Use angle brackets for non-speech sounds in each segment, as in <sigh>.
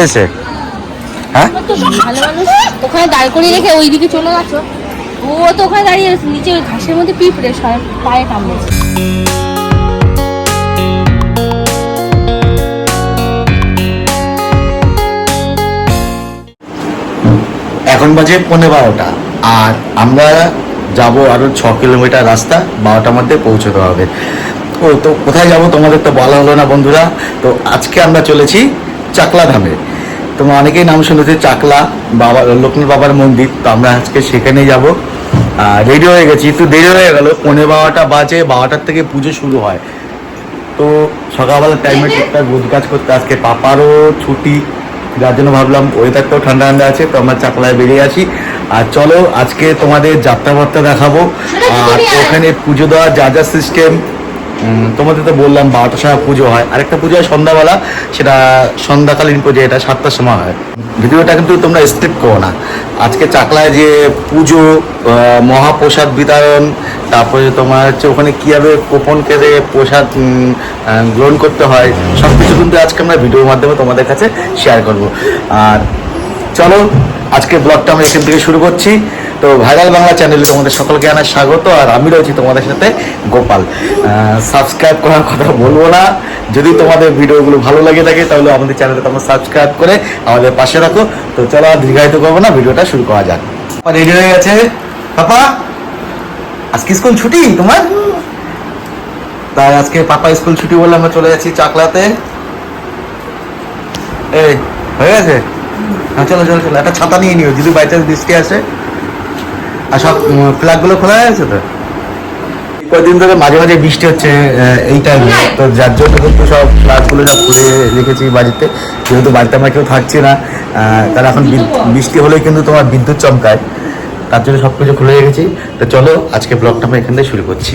হয়েছে? হ্যাঁ? ওখানে দাঁড় করিয়ে রেখে ওইদিকে চলে গেছো ও তো ওখানে দাঁড়িয়ে আছে নিচে ওই ঘাসের মধ্যে পিঁপড়ে পায়ে কামড়েছে। এখন বাজে পনেরো বারোটা আর আমরা যাব আরও ছ কিলোমিটার রাস্তা বারোটার মধ্যে পৌঁছতে হবে। ও তো কোথায় যাব তোমাদের তো বলা হলো না বন্ধুরা। তো আজকে আমরা চলেছি চাকলা ধামে। তোমরা অনেকেই নাম শুনেছে চাকলা বাবা লক্ষ্মী বাবার মন্দির। তো আমরা আজকে সেখানে যাব। রেডি হয়ে গেছি একটু দেরি হয়ে গেল। পনেরো বারোটা বাজে বারোটার থেকে পুজো শুরু হয়। তো সকালবেলা টাইমে টুকটাক গোজ কাজ করতে আজকে পাপারও ছুটি যার জন্য ভাবলাম ওয়েদারটাও ঠান্ডা ঠান্ডা আছে তো আমরা চাকলায় বেরিয়ে আসি। আর চলো আজকে তোমাদের যাত্রাবার্তা দেখাবো। আর ওখানে পুজো দেওয়ার যা যা সিস্টেম তোমাদের তো বললাম বারোটার সময় পুজো হয়। আরেকটা পুজো হয় সন্ধ্যাবেলা, সেটা সন্ধ্যাকালীন পুজো, এটা সাতটার সময় হয়। ভিডিওটা কিন্তু তোমরা স্কিপ করো না। আজকে চাকলায় যে পুজো মহাপ্রসাদ বিতরণ, তারপরে তোমার হচ্ছে ওখানে কীভাবে কোপন কেটে প্রসাদ গ্রহণ করতে হয় সব কিছু কিন্তু আজকে আমরা ভিডিওর মাধ্যমে তোমাদের কাছে শেয়ার করব। আর চলো আজকে ব্লগটা আমরা এখান থেকে শুরু করছি। তো ভাইরাল বাংলা চ্যানেলে তোমাদের সকলকে জানাই স্বাগত, আর আমি রয়েছি তোমাদের সাথে গোপাল। সাবস্ক্রাইব করার কথা বলব না। যদি তোমাদের ভিডিওগুলো ভালো লাগে থাকে, তাহলে আমাদের চ্যানেলে তোমরা সাবস্ক্রাইব করে আমাদের পাশে রাখো। তো চলো আর দীর্ঘায়িত করব না, ভিডিওটা শুরু করা যাক। রেডি হয়ে গেছে? পাপা আজকে স্কুল ছুটি তোমার? তাই আজকে পাপা স্কুল ছুটি বলে আমরা চলে যাচ্ছি চাকলাতে। এই, হয়ে গেছে? হ্যাঁ চলো চলো চলো, একটা ছাতা নিয়ে নিও, যদি বাই চান্স বৃষ্টি আসে। আর সব ফ্ল্যাগগুলো খোলা গেছে তো? কয়েকদিন ধরে মাঝে মাঝে বৃষ্টি হচ্ছে এই টাইমে তো যার জন্য কিন্তু সব ফ্ল্যাগগুলো সব খুলে রেখেছি বাড়িতে। যেহেতু বাড়িতে আমার কেউ থাকছে না তার এখন বৃষ্টি হলেই কিন্তু তোমার বিদ্যুৎ চমকায়। তার জন্য সব কিছু খুলে রেখেছি। তো চলো আজকে ব্লগটা আমরা এখান থেকে শুরু করছি।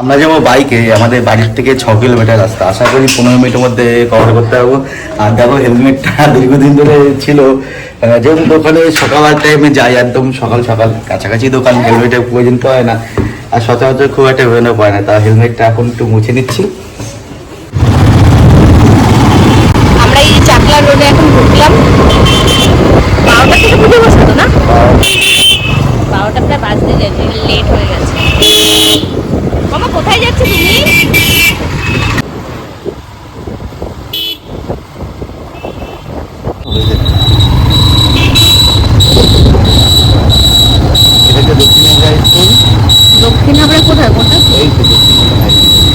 আমরা যাব বাইকে আমাদের বাড়ির থেকে ছ কিলোমিটার রাস্তা। আশা করি পনেরো মিনিটের মধ্যে কভার করতে পারব। আর দেখো হেলমেটটা <laughs> দীর্ঘদিন ধরে ছিল। যেমন দোকানে সকাল টাইমে যাই, একদম সকাল সকাল, কাছাকাছি দোকান, হেলমেটের প্রয়োজন তো হয় না। আর সচরাচর খুব একটা বেরোনো পায় না। তা হেলমেটটা এখন একটু মুছে নিচ্ছি আমরা এই চাকলা রোডে এখন ঢুকলাম বারোটা থেকে পুজো বসাতো না বারোটা প্রায় বাজতে যাচ্ছে লেট হয়ে গেছে মামা কোথায় যাচ্ছে তুমি এটা হচ্ছে দক্ষিণ হাই স্কুল দক্ষিণ হাবড়া কোথায় কোনটা এই তো দক্ষিণ হাই স্কুল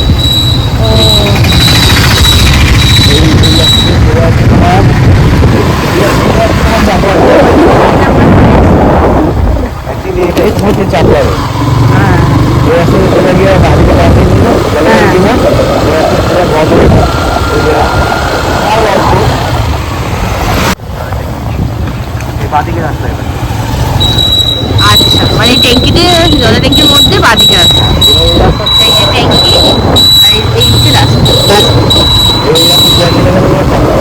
ও এই স্কুল আসছে ঘুরে আছে তোমার অ্যাকচুয়ালি এটাই হচ্ছে চাপড়ায় হ্যাঁ এই রাস্তা চলে গিয়ে বাড়িতে বাড়ি নিল চলে হ্যাঁ। গিয়ে এই রাস্তা পুরো বন্ধ হয়ে গেল। এই যে আর অল্প। এই বাঁদিকে রাস্তা এটা। আচ্ছা মানে ট্যাঙ্কিতে জলের ট্যাঙ্কির মধ্যে বাদিকে আছে এই রাস্তা এই যে ট্যাঙ্কি আর এই- এই হচ্ছে রাস্তা এই রাস্তা দিয়ে গেলে গেলে চাপড়া।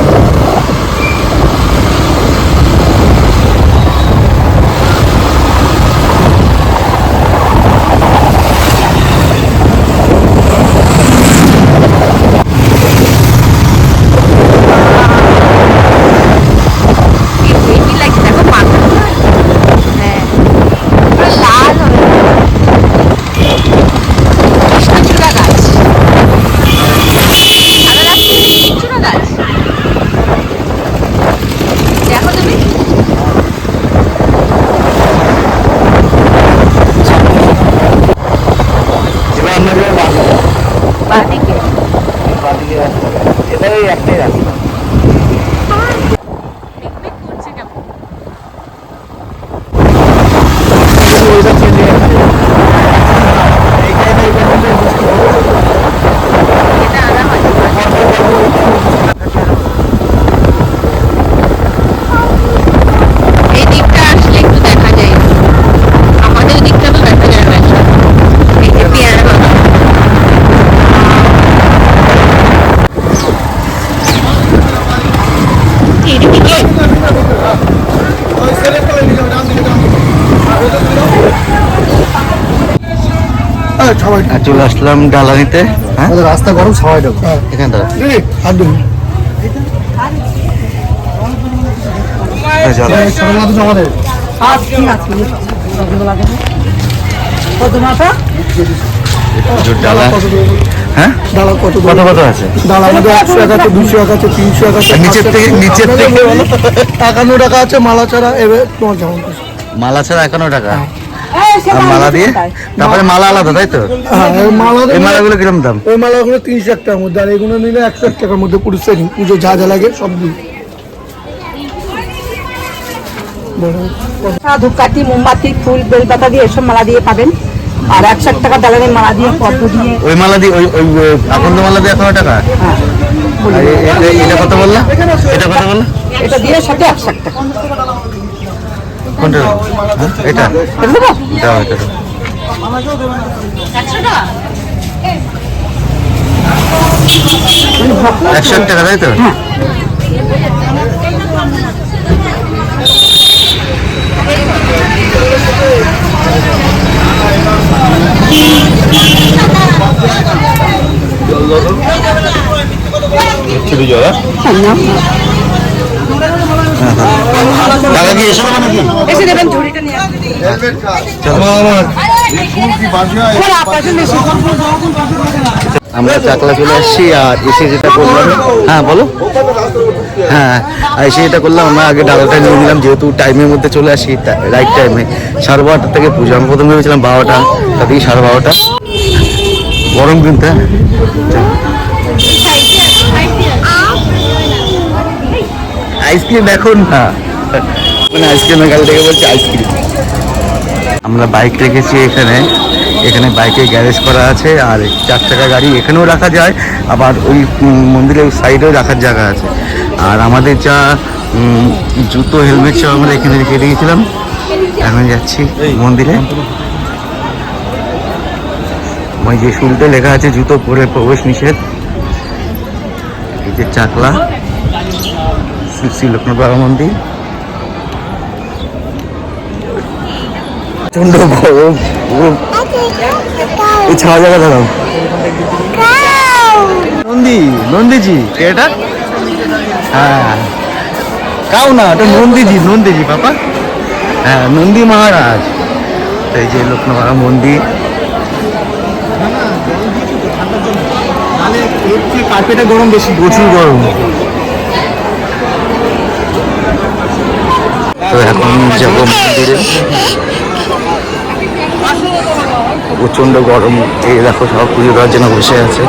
কি হেভি লাগছে দেখো মাথা হ্যাঁ পুরো লাল হয়ে কৃষ্ণচূড়া গাছ ভালো লাগছে কৃষ্ণচূড়া গাছ দেখো তুমি এবার আমরা যাব বাঁদিকে। বাদিকে এই বাঁদিকে রাস্তা। এটাই একটাই রাস্তা পিকনিক করছে কেমন ওয়েদার চেঞ্জ হয়ে গেছে এই টাইমে এই টাইমে বৃষ্টি হবে। এটা আনা হয় এই দিকটা আসলে একটু দেখা যায় আমাদের দিকটা তো দেখা যায় না এসব। এই যে পেয়ারা বাগান এদিকে আর চলে আসলাম ডালানিতে হ্যাঁ রাস্তা গরম সবাই ঢোকো এখানটা হাত ধুন হ্যাঁ, চলো কত মাথা প্রচুর ডালা হ্যাঁ ডালা কত কত কত আছে ডালা আমাদের একশো টাকা আছে দুশো টাকা আছে তিনশো টাকা আছে আর নিচের থেকে নিচের থেকে বলো একান্ন টাকা আছে মালা ছাড়া এবার তোমার মালা ছাড়া একান্ন টাকা? মালা দিয়ে? তারপরে মালা আলাদা তাই তো? হ্যাঁ এই মালাগুলো কিরম দাম? ওই মালাগুলো তিনশো এক টাকার মধ্যে আর এগুলো নিলে একশো এক টাকার মধ্যে পুরো সেটিং পুজো যা যা লাগে সব দিই ধূপকাঠি মোমবাতি ফুল বেলপাতা দিয়ে এসব মালা দিয়ে পাবেন। আর একশো এক টাকা দালানের মালা দিয়ে পদ্ম দিয়ে ওই মালা দিয়ে ওই ওই ওই আকন্দ মালা দিয়ে একান্ন টাকা? হ্যাঁ এটা কত বললা? এটা কত বললা? এটা দিয়ে সাথে একশো এক টাকা। কোনটা? হ্যাঁ, এটা? দাও এটা একশো টাকা তাই তো? ছিড়ি জল টাকা কি এসব এসে দেবেন ঝুড়িটা নিয়ে আমরা চাকলা চলে আসছি আর এসে যেটা করলাম হ্যাঁ বলো। হ্যাঁ এসে যেটা করলাম, আমরা আগে ডালাটা নিয়ে নিলাম, যেহেতু টাইমের মধ্যে চলে আসি রাইট টাইমে সাড়ে বারোটা থেকে পুজো, আমি প্রথম ভেবেছিলাম বারোটা, তাতেই সাড়ে বারোটা। গরম কিন্তু হ্যাঁ আইসক্রিম এখন না মানে আইসক্রিমের গাড়ি থেকে বলছি আইসক্রিম। আমরা বাইক রেখেছি এখানে। এখানে বাইকে গ্যারেজ করা আছে আর চার চাকা গাড়ি এখানেও রাখা যায়, আবার ওই মন্দিরের সাইডেও রাখার জায়গা আছে। আর আমাদের যা জুতো, হেলমেট সব আমরা এখানে রেখে দিয়েছিলাম। এখন যাচ্ছি মন্দিরে। ওই যে শুরুতে লেখা আছে, জুতো পরে প্রবেশ নিষেধ। এই যে চাকলা, শ্রী শ্রী লোকনাথ বাবা মন্দির। প্রচণ্ড গরম। এই জায়গা দাঁড়াও। নন্দী, নন্দীজি এটা? হ্যাঁ। কাউ না, এটা নন্দীজি নন্দীজি পাপা হ্যাঁ নন্দী মহারাজ। এই যে লোকনাথ মন্দির। কার্পেটে গরম বেশি প্রচুর গরম। তো এখন যাব মন্দিরে। প্রচণ্ড গরম। এই দেখো সব পুজো দেওয়ার জন্য বসে আছে।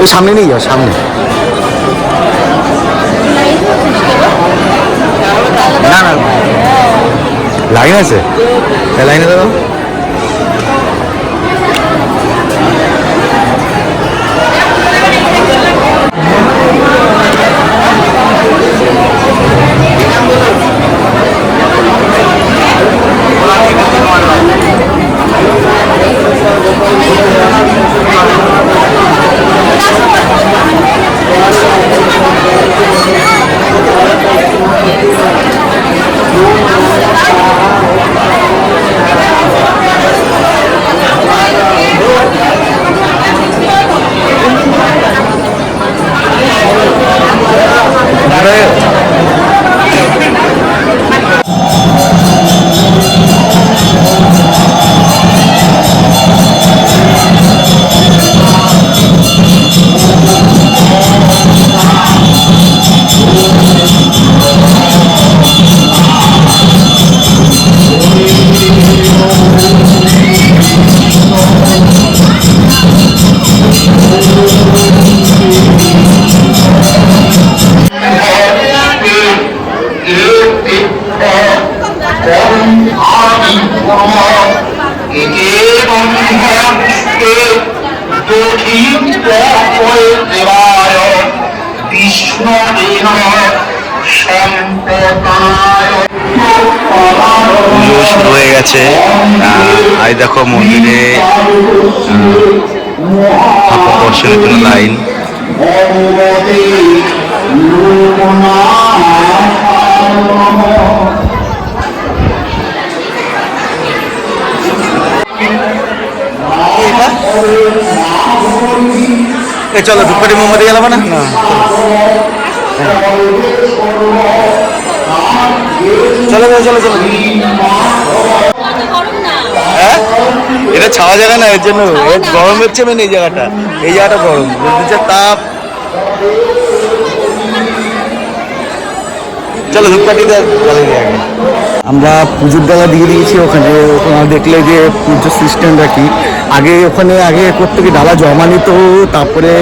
ওই সামনে নেই যাও, সামনে। না না লাইন আছে? লাইনে দাও বিষ্ণু পুজো শুরু হয়ে গেছে। আজ দেখো মন্দিরে ঠাকুর দর্শনের জন্য লাইন। এ চলো ধূপকাঠি মোমবাতি জ্বালাবো না? চলো চলো চলো চলো। হ্যাঁ? এটা ছাওয়া জায়গা না এর জন্য গরম হচ্ছে মানে এই জায়গাটা। এই জায়গাটা গরম। হচ্ছে তাপ। চলো ধূপকাঠিতে চলে যাই আগে। আমরা পুজোর ডালা দিয়ে দিয়েছি ওখানে ওখানে দেখলে যে পুজোর সিস্টেমটা কি? আগে ওখানে আগে করতে কি ডালা জমা নিত তারপরে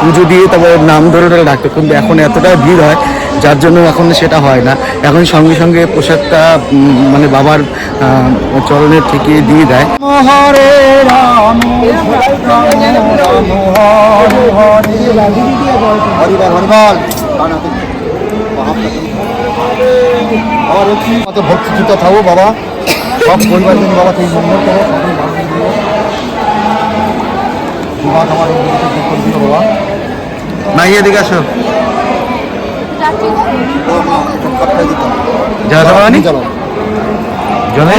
পুজো দিয়ে তারপরে নাম ধরে ধরে ডাকতো কিন্তু এখন এতটা ভিড় হয় যার জন্য এখন সেটা হয় না এখন সঙ্গে সঙ্গে প্রসাদটা মানে বাবার চরণে থেকে দিয়ে দেয় ভক্তি জুতা থাকো বাবা সব পরিবার বাবা তুমি মঙ্গল করো বিবাহ আমার বাবা মাই এদিকে আসো। যাওয়া নি জলে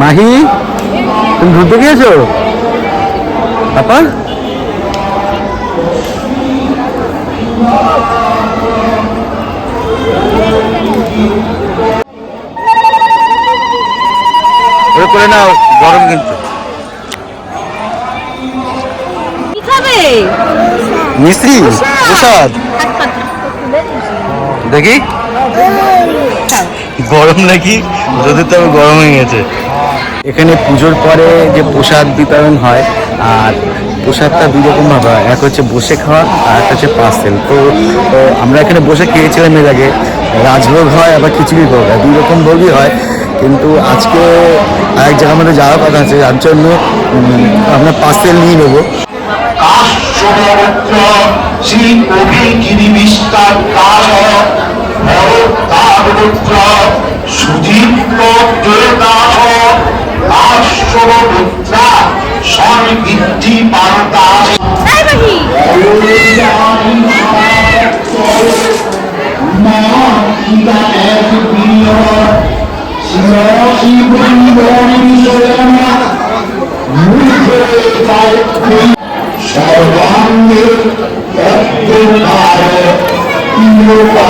মাহি? তুমি ঘুরতে গিয়েছো? পাপা ওটা করে নাও গরম কিন্তু। মিস্ত্রি প্রসাদ। দেখি। গরম নাকি? যদি তো গরম হয়ে গেছে। এখানে পুজোর পরে যে প্রসাদ বিতরণ হয়, আর প্রসাদটা দুই রকম ভাবে হয়। এক হচ্ছে বসে খাওয়া, আর একটা হচ্ছে পার্সেল তো আমরা এখানে বসে খেয়েছিলাম এর আগে। রাজভোগ হয়, আবার খিচুড়ি ভোগ হয়। দুই রকম ভোগই হয়। কিন্তু আজকে আরেক জায়গার মধ্যে যাওয়ার কথা আছে, যার জন্য আমরা পার্সেল নিয়ে নেব। শ্রী কবি বিস্তার ভরতারপুত্র সুদীপ্ত জয়দাস কাশ্যপপুত্র স্বর্গিদ্ধি পারদাস তাই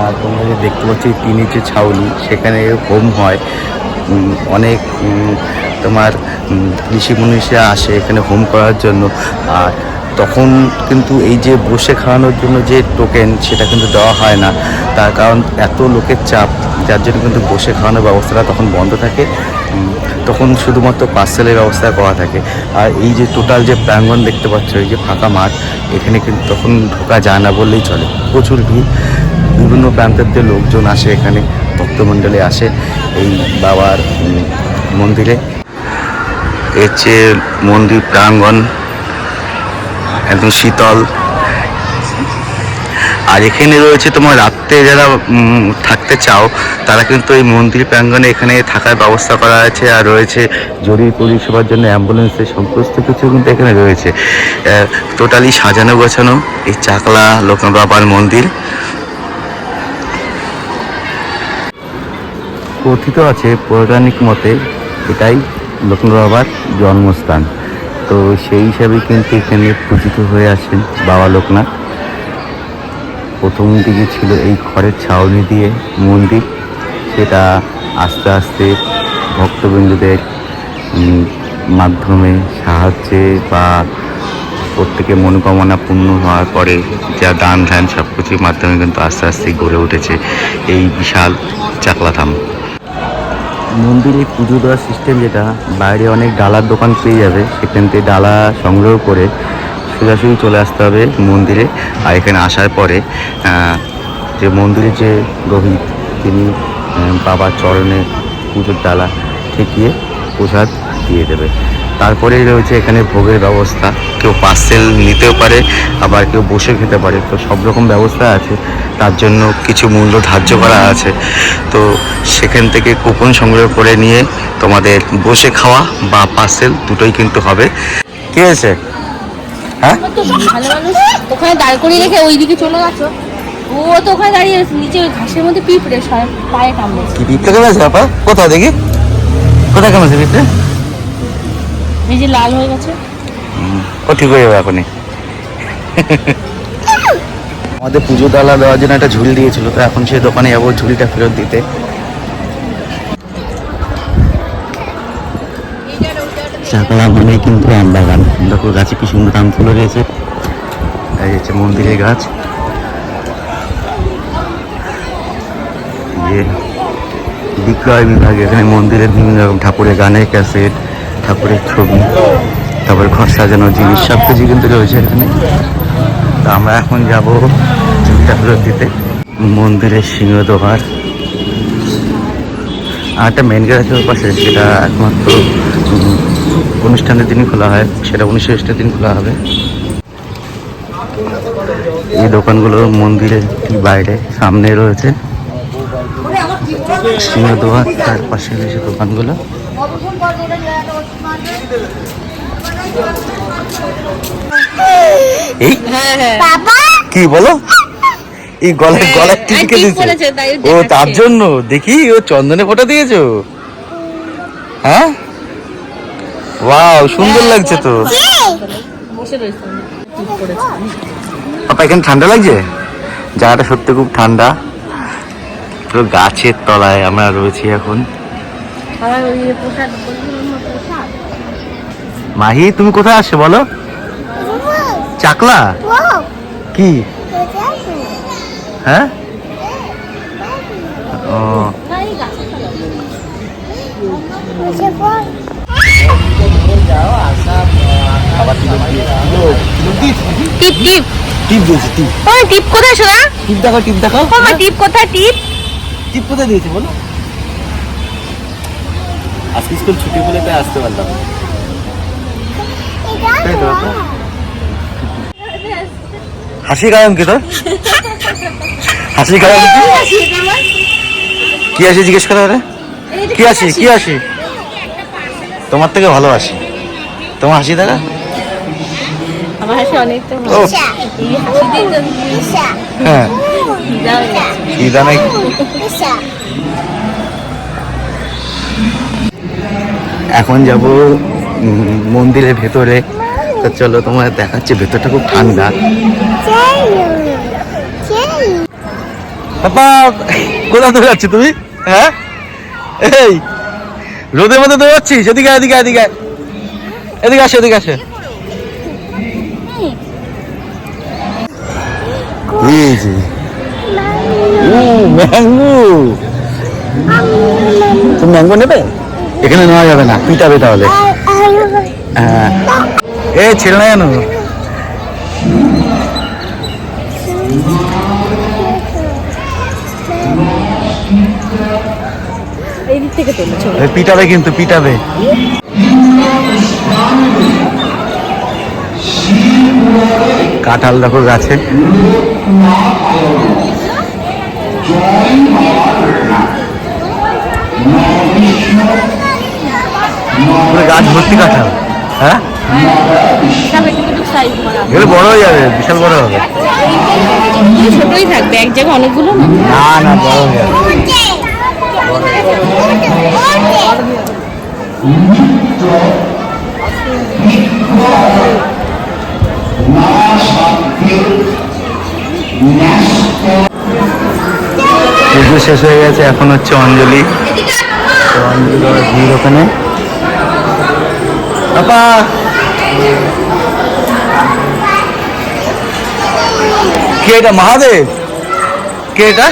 আর তোমরা যে দেখতে পাচ্ছ টিনের যে ছাউনি, সেখানে হোম হয়। অনেক তোমার ঋষি মনীষীরা আসে এখানে হোম করার জন্য। আর তখন কিন্তু এই যে বসে খাওয়ানোর জন্য যে টোকেন সেটা কিন্তু দেওয়া হয় না। তার কারণ এত লোকের চাপ, যার জন্য কিন্তু বসে খাওয়ানোর ব্যবস্থাটা তখন বন্ধ থাকে। তখন শুধুমাত্র পার্সেলের ব্যবস্থা করা থাকে। আর এই যে টোটাল যে প্রাঙ্গণ দেখতে পাচ্ছ, এই যে ফাঁকা মাঠ, এখানে কিন্তু তখন ঢোকা যায় না বললেই চলে। প্রচুর ভিড়। বিভিন্ন প্রান্তের লোকজন আসে, এখানে ভক্তমণ্ডলী আসে এই বাবার মন্দিরে। এর যে মন্দির প্রাঙ্গণ একদম শীতল। আর এখানে রয়েছে তোমার রাত্রে যারা থাকতে চাও, তারা কিন্তু এই মন্দির প্রাঙ্গণে এখানে থাকার ব্যবস্থা করা আছে। আর রয়েছে জরুরি পরিষেবার জন্য অ্যাম্বুলেন্সের সমস্ত কিছু কিন্তু এখানে রয়েছে। টোটালি সাজানো গোছানো এই চাকলা লোকনাথ বাবার মন্দির। কথিত আছে পৌরাণিক মতে এটাই লোকনাথ বাবার জন্মস্থান। তো সেই হিসাবে কিন্তু এখানে পূজিত হয়ে আসেন বাবা লোকনাথ। প্রথম দিকে ছিল এই খড়ের ছাউনি দিয়ে মন্দির, সেটা আস্তে আস্তে ভক্তবিন্দুদের মাধ্যমে সাহায্যে বা প্রত্যেকে মনোকামনা পূর্ণ হওয়ার পরে যা দান ধ্যান সব কিছুর মাধ্যমে কিন্তু আস্তে আস্তে গড়ে উঠেছে এই বিশাল চাকলাধাম। মন্দিরে পুজো দেওয়ার সিস্টেম যেটা, বাইরে অনেক ডালার দোকান পেয়ে যাবে, সেখান থেকে ডালা সংগ্রহ করে সোজাসুজি চলে আসতে হবে মন্দিরে। আর এখানে আসার পরে যে মন্দিরের যে রোহিত, তিনি বাবার চরণে পুজোর ডালা ঠেকিয়ে প্রসাদ দিয়ে দেবে। তারপরেই রয়েছে এখানে ভোগের ব্যবস্থা। কেউ পার্সেল নিতেও পারে আবার কেউ বসে খেতে পারে। তো সব রকম ব্যবস্থা আছে তার জন্য কিছু মূল্য ধার্য করা আছে। তো সেখান থেকে কুপন সংগ্রহ করে নিয়ে তোমাদের বসে খাওয়া বা পার্সেল দুটোই কিন্তু হবে। কি হয়েছে? হ্যাঁ? ওখানে দাঁড় করিয়ে রেখে ওইদিকে চলে গেছো। ও তো ওখানে দাঁড়িয়ে আছে নিচে ওই ঘাসের মধ্যে পিঁপড়ে পায়ে কামড়েছে। কি পিঁপড়ে কেমন আছে আপা কোথায় দেখি? কোথায় কেমন আছে পিঁপড়ে? এই যে লাল হয়ে গেছে। হয়ে যাবে এখনই আমাদের পুজো ডালা দেওয়ার জন্য একটা ঝুল দিয়েছিল তো এখন সেই দোকানে যাব ঝুলটা ফেরত দিতে। চাকলা মানে কিন্তু আম বাগান। দেখো গাছে কি সুন্দর আম ফুলে রয়েছে। এই হচ্ছে মন্দিরের গাছ। যে বিক্রয় বিভাগ এখানে মন্দিরের বিভিন্ন রকম ঠাকুরের গানের ক্যাসেট ঠাকুরের ছবি। তারপরে ঘর সাজানোর জিনিস সব কিছু কিন্তু রয়েছে এখানে। তো আমরা এখন যাব ফেরত দিতে মন্দিরের সিংহদ্বার আর একটা মেন গেট আছে ওর পাশে সেটা একমাত্র অনুষ্ঠানের দিনই খোলা হয়। সেটা উনিশে দিন খোলা হবে। এই দোকানগুলো মন্দিরের বাইরে সামনে রয়েছে। সিংহদ্বার তার পাশে রয়েছে দোকানগুলো। এই হ্যাঁ হ্যাঁ কি বলো? এই গলায় হ্যাঁ, গলায় টিপকে দিয়েছে ও তার জন্য? দেখি ও চন্দনে ফোঁটা দিয়েছ? হ্যাঁ? ওয়াও সুন্দর লাগছে তো। পাপা এখানে ঠান্ডা লাগছে? জায়গাটা সত্যি খুব ঠান্ডা। পুরো গাছের তলায় আমরা রয়েছি এখন আমার ওই যে প্রসাদ বলছিলাম না, প্রসাদ মাহি তুমি কোথায় আসছো বলো? চাকলা? কি? হ্যাঁ? ও। টিপ টিপ। টিপ দিয়েছি টিপ। ও টিপ কোথায় শোনা টিপ দেখো টিপ দেখো ও মা টিপ কোথায় টিপ? টিপ কোথায় দিয়েছে বলো? আজকে স্কুল ছুটি বলে তাই আসতে পারলাম। তাই তো হাসি কারণ কি তোর? হাসি কারণ কি? কি আসি জিজ্ঞেস করা রে কি আসি কি আসি তোমার থেকে ভালো আসি তোমার হাসি দেখা? আমার হাসি তো। হ্যাঁ। এখন যাব মন্দিরের ভেতরে। তো চলো তোমার দেখাচ্ছে, ভেতরটা খুব ঠান্ডা। বাবা কোথা যাচ্ছি তুমি? হ্যাঁ? এই, রোদের মধ্যে দৌড়াচ্ছিস এদিকে এদিকে এদিকে এদিকে আসে এদিকে আসে। তুমি ম্যাঙ্গো নেবে? এখানে নেওয়া যাবে না পিটাবে তাহলে। হ্যাঁ এ ছেড়ে না এ পিটাবে কিন্তু পিটাবে। কাঁঠাল দেখো গাছে। গাছ ভর্তি কাঁঠাল। হ্যাঁ? এগুলো বড় হয়ে যাবে বিশাল বড় হবে। ছোটই থাকবে এক জায়গায় অনেকগুলো না? না বড় হয়ে যাবে। পুজো শেষ হয়ে গেছে এখন হচ্ছে অঞ্জলি। তো অঞ্জলি দেওয়ার ভিড় ওখানে পাপা কে এটা মহাদেব কে এটা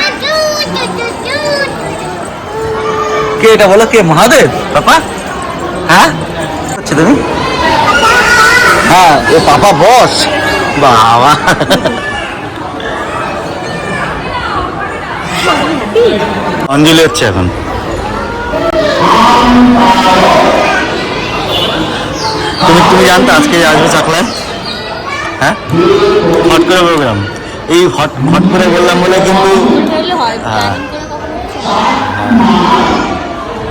কে এটা বলো কে মহাদেব পাপা হ্যাঁ হচ্ছে তুমি হ্যাঁ ও পাপা বস বাবা অঞ্জলি হচ্ছে এখন তুমি তুমি জানতো আজকে আসবে চাকলায়? হ্যাঁ? হট করে বললাম। এই হট হট করে বললাম বলে কিন্তু হ্যাঁ।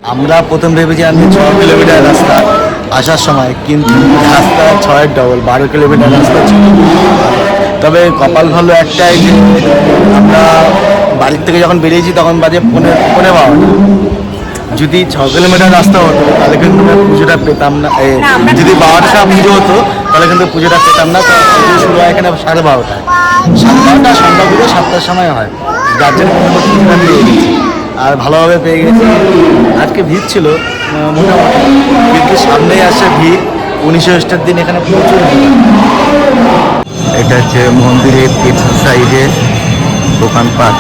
আমরা প্রথম ভেবেছিলাম যে ছ কিলোমিটার রাস্তা আসার সময় কিন্তু রাস্তা ছয়ের ডবল বারো কিলোমিটার রাস্তা ছিল। তবে কপাল ভালো একটাই যে আমরা বাড়ির থেকে যখন বেরিয়েছি তখন বাজে পনেরো পনেরো বারোটা। যদি ছ কিলোমিটার রাস্তা হতো তাহলে কিন্তু আমরা পুজোটা পেতাম না। যদি বারোটা পুজো হতো তাহলে কিন্তু পুজোটা পেতাম না। তো পুজো শুরু হয় এখানে সাড়ে বারোটায়। সাড়ে বারোটা সন্ধ্যা পুজো সাতটার সময় হয়। যার জন্য মোটামুটি পুজোটা পেয়ে গেছি। আর ভালোভাবে পেয়ে গেছি। আজকে ভিড় ছিল মোটামুটি। কিন্তু সামনেই আসছে ভিড়। উনিশশো ষষ্ঠের দিন এখানে প্রচুর ভিড়। এটা হচ্ছে মন্দিরের তীর্থ সাইডে দোকানপাট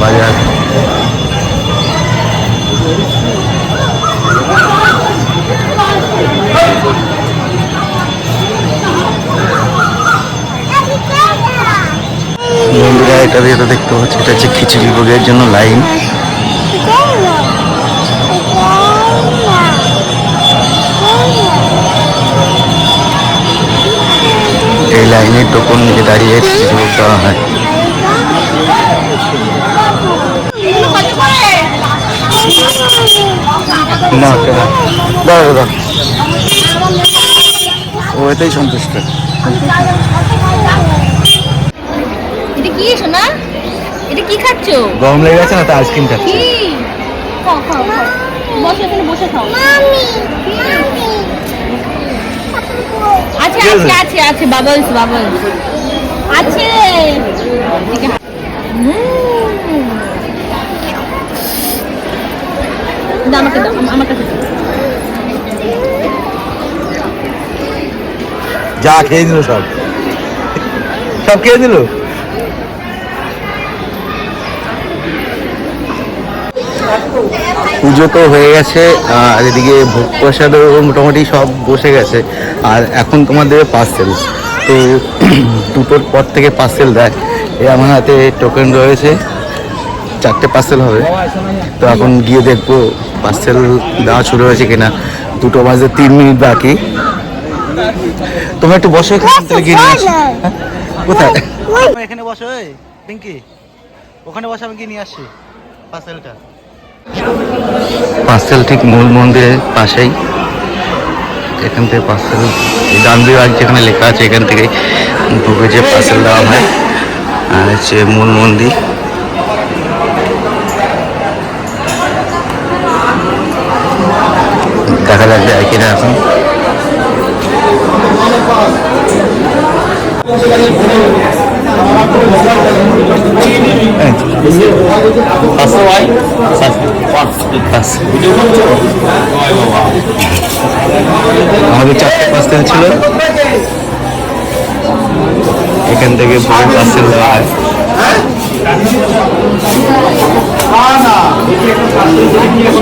বাজার। বন্ধুরা, এটা তো দেখতে পাচ্ছি, এটা হচ্ছে খিচুড়ি ভোগের জন্য লাইন। এই লাইনে টোকন নিয়ে দাঁড়িয়ে খিচুড়ি দেওয়া হয়। না কেন? দাঁড়া দাঁড়া ও এতেই সন্তুষ্ট। এটা কি সোনা? এটা কি খাচ্ছ? গরম লেগে গেছে না তো আইসক্রিম খাচ্ছি। খাও খাও খাও। বসে এখানে বসে খাও। আছে আছে আছে। আছে বাবলস বাবলস আছে এদিকে হা- উম। দাও আমাকে আমার কাছে যা খেয়ে দিল সব। সব খেয়ে দিল পুজো তো হয়ে গেছে আর এদিকে ভোগ প্রসাদও মোটামুটি সব বসে গেছে আর এখন তোমার দেবে পার্সেল তো <clears throat> দুটোর পর থেকে পার্সেল দেয় এ আমার হাতে টোকেন রয়েছে চারটে পার্সেল হবে। তো এখন গিয়ে দেখব পার্সেল দেওয়া শুরু হয়েছে কিনা? দুটো বাজে তিন মিনিট বাকি। তুমি একটু বসো এখানে গিয়ে নিয়ে আসি। হ্যাঁ? কোথায়? এখানে বসো এই পিঙ্কি। ওখানে বসে আমি গিয়ে নিয়ে আসছি পার্সেলটা। পার্সেল ঠিক মূল মন্দিরের পাশেই। এখান থেকে পার্সেল গান্ধী বাগ যেখানে লেখা আছে এখান থেকে ঢুকে যে পার্সেল দেওয়া হয়। আর হচ্ছে মূল মন্দির। দেখা যাক দেয় কিনা এখন? আমাদের চারটে পার্সেল ছিল। এখান থেকে বড় পার্সেল দেওয়া হয়?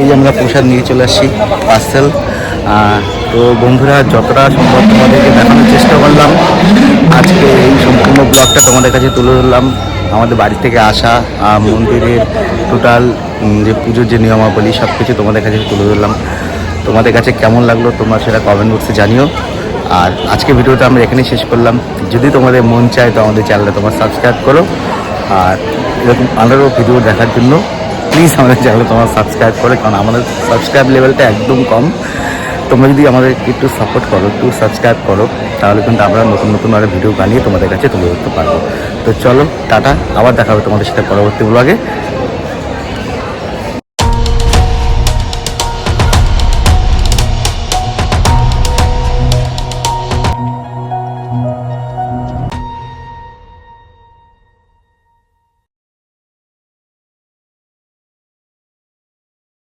এই যে আমরা প্রসাদ নিয়ে চলে আসছি পার্সেল তো বন্ধুরা, যতটা সম্ভব তোমাদেরকে দেখানোর চেষ্টা করলাম। আজকে এই সম্পূর্ণ ব্লগটা তোমাদের কাছে তুলে ধরলাম। আমাদের বাড়ি থেকে আসা মন্দিরের টোটাল যে পুজোর যে নিয়মাবলী সব কিছু তোমাদের কাছে তুলে ধরলাম। তোমাদের কাছে কেমন লাগল তোমরা সেটা কমেন্ট বক্সে জানিও। আর আজকে ভিডিওটা আমরা এখানেই শেষ করলাম। যদি তোমাদের মন চায় তো আমাদের চ্যানেলটা তোমার সাবস্ক্রাইব করো। আর এরকম আরও ভিডিও দেখার জন্য প্লিজ আমাদের চ্যানেলে তোমার সাবস্ক্রাইব করে, কারণ আমাদের সাবস্ক্রাইব লেভেলটা একদম কম। তোমরা যদি আমাদের একটু সাপোর্ট করো, একটু সাবস্ক্রাইব করো, তাহলে কিন্তু আমরা নতুন নতুন আরও ভিডিও বানিয়ে তোমাদের কাছে তুলে ধরতে পারব। তো চলো, টাটা, আবার দেখা হবে তোমাদের সাথে পরবর্তী ব্লগে